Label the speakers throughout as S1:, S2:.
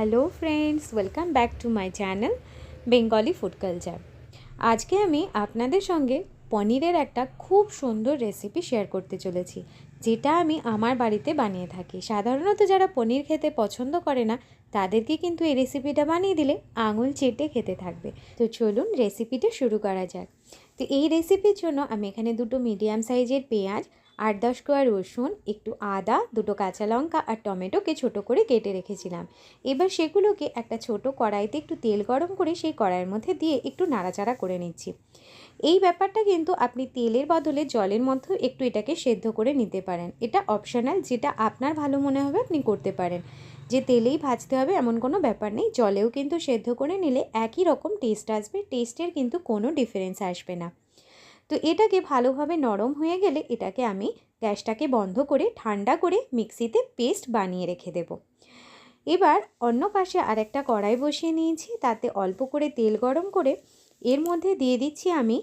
S1: Hello friends welcome back to my channel Bengali food culture আজকে আমি আপনাদের সঙ্গে পনিরের একটা খুব সুন্দর রেসিপি শেয়ার করতে চলেছি, যেটা আমি আমার বাড়িতে বানিয়ে থাকি। সাধারণত যারা পনির খেতে পছন্দ করে না, তাদেরকে কিন্তু এই রেসিপিটা বানিয়ে দিলে আঙুল চেটে খেতে থাকবে। তো চলুন রেসিপিটা শুরু করা যাক। তো এই রেসিপির জন্য আমি এখানে দুটো মিডিয়াম সাইজের পেঁয়াজ আট দশ কোয়া রসুন, একটু আদা, দুটো কাঁচা লঙ্কা আর টমেটোকে ছোটো করে কেটে রেখেছিলাম। এবার সেগুলোকে একটা ছোট কড়াইতে একটু তেল গরম করে সেই কড়াইয়ের মধ্যে দিয়ে একটু নাড়াচাড়া করে নিচ্ছি। এই ব্যাপারটা কিন্তু আপনি তেলের বদলে জলের মধ্যেও একটু এটাকে সেদ্ধ করে নিতে পারেন। এটা অপশনাল, যেটা আপনার ভালো মনে হবে আপনি করতে পারেন। যে তেলেই ভাজতে হবে এমন কোনো ব্যাপার নেই, জলেও কিন্তু সেদ্ধ করে নিলে একই রকম টেস্ট আসবে টেস্টের কিন্তু কোনো ডিফারেন্স আসবে না। তো এটাকে ভালোভাবে নরম হয়ে গেলে এটাকে আমি গ্যাসটাকে বন্ধ করে ঠান্ডা করে মিক্সিতে পেস্ট বানিয়ে রেখে দেব। এবার অন্য পাশে আরেকটা কড়াই বসিয়ে নিয়েছি, তাতে অল্প করে তেল গরম করে এর মধ্যে দিয়ে দিচ্ছি আমি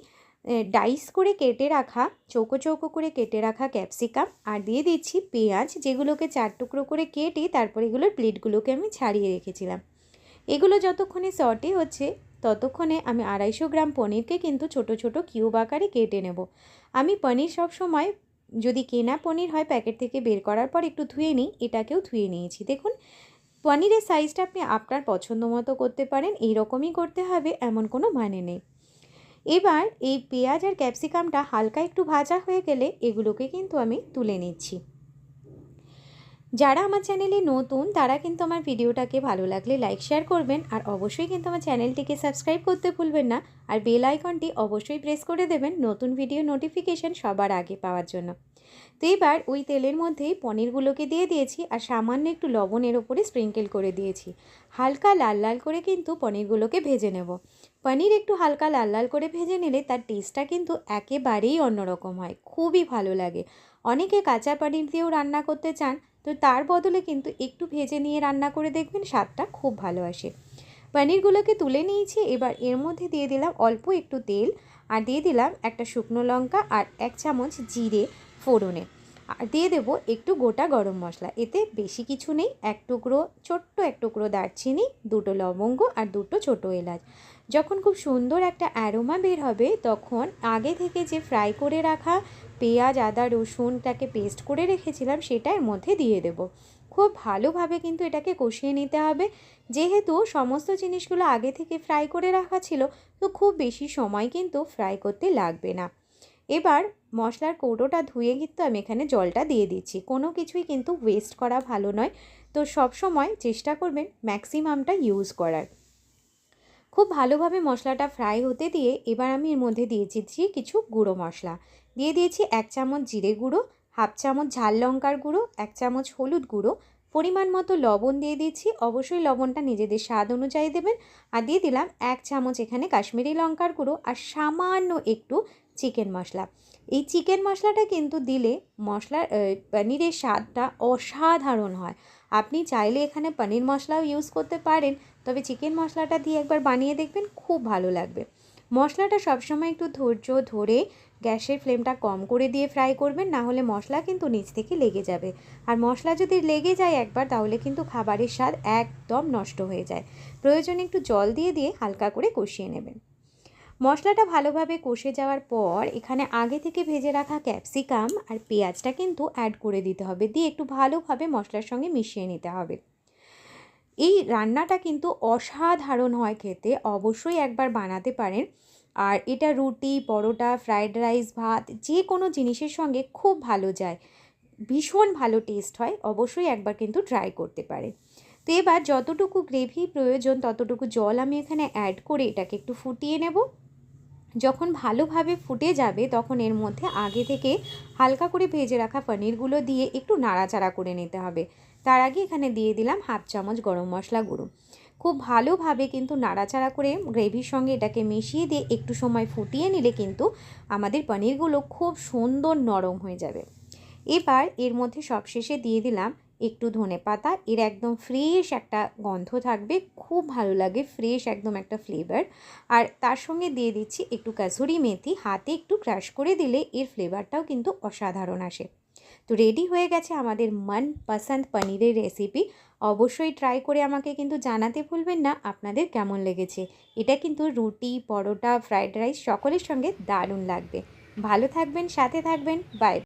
S1: ডাইস করে কেটে রাখা, চৌকো চৌকো করে কেটে রাখা ক্যাপসিকাম আর দিয়ে দিচ্ছি পেঁয়াজ যেগুলোকে চার টুকরো করে কেটে তারপর এগুলোর প্লেটগুলোকে আমি ছাড়িয়ে রেখেছিলাম। এগুলো যতক্ষণে সটে হচ্ছে, ততক্ষণে আমি আড়াইশো গ্রাম পনিরকে কিন্তু ছোট ছোট কিউব আকারে কেটে নেব। আমি পনির সব সময় যদি কেনা পনির হয় প্যাকেট থেকে বের করার পর একটু ধুয়ে নিই, এটাকেও ধুয়ে নিয়েছি। দেখুন, পনিরের সাইজটা আপনি আপনার পছন্দ মতো করতে পারেন এই রকমই করতে হবে, এমন কোনো মানে নেই। এবার এই পেঁয়াজ আর ক্যাপসিকামটা হালকা একটু ভাজা হয়ে গেলে এগুলোকে কিন্তু আমি তুলে নিচ্ছি। যারা আমার চ্যানেলে নতুন, তারা কিন্তু আমার ভিডিওটাকে ভালো লাগলে লাইক শেয়ার করবেন আর অবশ্যই কিন্তু আমার চ্যানেলটিকে সাবস্ক্রাইব করতে ভুলবেন না আর বেল আইকনটি অবশ্যই প্রেস করে দেবেন নতুন ভিডিও নোটিফিকেশান সবার আগে পাওয়ার জন্য। তো এবার ওই তেলের মধ্যেই পনিরগুলোকে দিয়ে দিয়েছি আর সামান্য একটু লবণের ওপরে স্প্রিঙ্কেল করে দিয়েছি। হালকা লাল লাল করে কিন্তু পনিরগুলোকে ভেজে নেব। পনির একটু হালকা লাল লাল করে ভেজে নিলে তার টেস্টটা কিন্তু একেবারেই অন্যরকম হয়, খুবই ভালো লাগে। অনেকে কাঁচা পনির দিয়েও রান্না করতে চান তো তার বদলে কিন্তু একটু ভেজে নিয়ে রান্না করে দেখবেন স্বাদটা খুব ভালো আসে। পনিরগুলোকে তুলে নিয়েছি, এবার এর মধ্যে দিয়ে দিলাম অল্প একটু তেল আর দিয়ে দিলাম একটা শুকনো লঙ্কা আর এক চামচ জিরে ফোড়নে। আর দিয়ে দেবো একটু গোটা গরম মশলা, এতে বেশি কিছু নেই, এক টুকরো, ছোট্ট এক টুকরো দারচিনি, দুটো লবঙ্গ আর দুটো ছোটো এলাচ। যখন খুব সুন্দর একটা অ্যারোমা বের হবে, তখন আগে থেকে যে ফ্রাই করে রাখা পেঁয়াজ, আদা রসুনটাকে পেস্ট করে রেখেছিলাম, সেটা এর মধ্যে দিয়ে দেব। খুব ভালোভাবে কিন্তু এটাকে কষিয়ে নিতে হবে। যেহেতু সমস্ত জিনিসগুলো আগে থেকে ফ্রাই করে রাখা ছিল, তো খুব বেশি সময় কিন্তু ফ্রাই করতে লাগবে না। এবার মশলার কৌটোটা ধুয়ে কিন্তু আমি এখানে জলটা দিয়ে দিচ্ছি। কোনো কিছুই কিন্তু ওয়েস্ট করা ভালো নয়। তো সব সময় চেষ্টা করবেন ম্যাক্সিমামটা ইউজ করার। খুব ভালোভাবে মশলাটা ফ্রাই হতে দিয়ে এবার আমি এর মধ্যে দিয়েছি কিছু গুঁড়ো মশলা। দিয়ে দিয়েছি এক চামচ জিরে গুঁড়ো, হাফ চামচ ঝাল লঙ্কার গুঁড়ো, এক চামচ হলুদ গুঁড়ো। পরিমাণ মতো লবণ দিয়ে দিয়েছি, অবশ্যই লবণটা নিজেদের স্বাদ অনুযায়ী দেবেন। আর দিয়ে দিলাম এক চামচ এখানে কাশ্মীরি লঙ্কার গুঁড়ো আর সামান্য একটু চিকেন মশলা। এই চিকেন মশলাটা কিন্তু দিলে মশলার পনিরের স্বাদটা অসাধারণ হয়। আপনি চাইলে এখানে পনির মশলাও ইউজ করতে পারেন, তবে চিকেন মশলাটা দিয়ে একবার বানিয়ে দেখবেন, খুব ভালো লাগবে। মশলাটা সবসময় একটু ধৈর্য ধরে গ্যাসের ফ্লেমটা কম করে দিয়ে ফ্রাই করবেন, না হলে মশলা কিন্তু নিচ থেকে লেগে যাবে। আর মশলা যদি লেগে যায় একবার, তাহলে কিন্তু খাবারের স্বাদ একদম নষ্ট হয়ে যায়। প্রয়োজনে একটু জল দিয়ে দিয়ে হালকা করে কষিয়ে নেবেন। মশলাটা ভালোভাবে কষে যাওয়ার পর এখানে আগে থেকে ভেজে রাখা ক্যাপসিকাম আর পেঁয়াজটা কিন্তু অ্যাড করে দিতে হবে। দিয়ে একটু ভালোভাবে মশলার সঙ্গে মিশিয়ে নিতে হবে। এই রান্নাটা কিন্তু অসাধারণ হয় খেতে। অবশ্যই একবার বানাতে পারেন। আর এটা রুটি, পরোটা ফ্রায়েড রাইস ভাত যে কোনো জিনিসের সঙ্গে খুব ভালো যায়। ভীষণ ভালো টেস্ট হয়। অবশ্যই একবার কিন্তু ট্রাই করতে পারে তো এবার যতটুকু গ্রেভি প্রয়োজন, ততটুকু জল আমি এখানে অ্যাড করে এটাকে একটু ফুটিয়ে নেব। যখন ভালোভাবে ফুটে যাবে তখন এর মধ্যে আগে থেকে হালকা করে ভেজে রাখা পনিরগুলো দিয়ে একটু নাড়াচাড়া করে নিতে হবে। তার আগে এখানে দিয়ে দিলাম হাফ চামচ গরম মশলা গুঁড়ো। খুব ভালোভাবে কিন্তু নাড়াচাড়া করে গ্রেভির সঙ্গে এটাকে মিশিয়ে দিয়ে একটু সময় ফুটিয়ে নিলে কিন্তু আমাদের পনিরগুলো খুব সুন্দর নরম হয়ে যাবে। এবার এর মধ্যে সবশেষে দিয়ে দিলাম একটু ধনে পাতা, এর একদম ফ্রেশ একটা গন্ধ থাকবে, খুব ভালো লাগে ফ্রেশ একদম একটা ফ্লেভার আর তার সঙ্গে দিয়ে দিচ্ছি একটু কাসুরি মেথি, হাতে একটু ক্রাশ করে দিলে এর ফ্লেভারটাও কিন্তু অসাধারণ আসে। তো রেডি হয়ে গেছে আমাদের মন পসন্দ পনিরের রেসিপি অবশ্যই ট্রাই করে আমাকে কিন্তু জানাতে ভুলবেন না, আপনাদের কেমন লেগেছে? এটা কিন্তু রুটি, পরোটা ফ্রাইড রাইস সকলের সঙ্গে দারুণ লাগবে। ভালো থাকবেন, সাথে থাকবেন বাই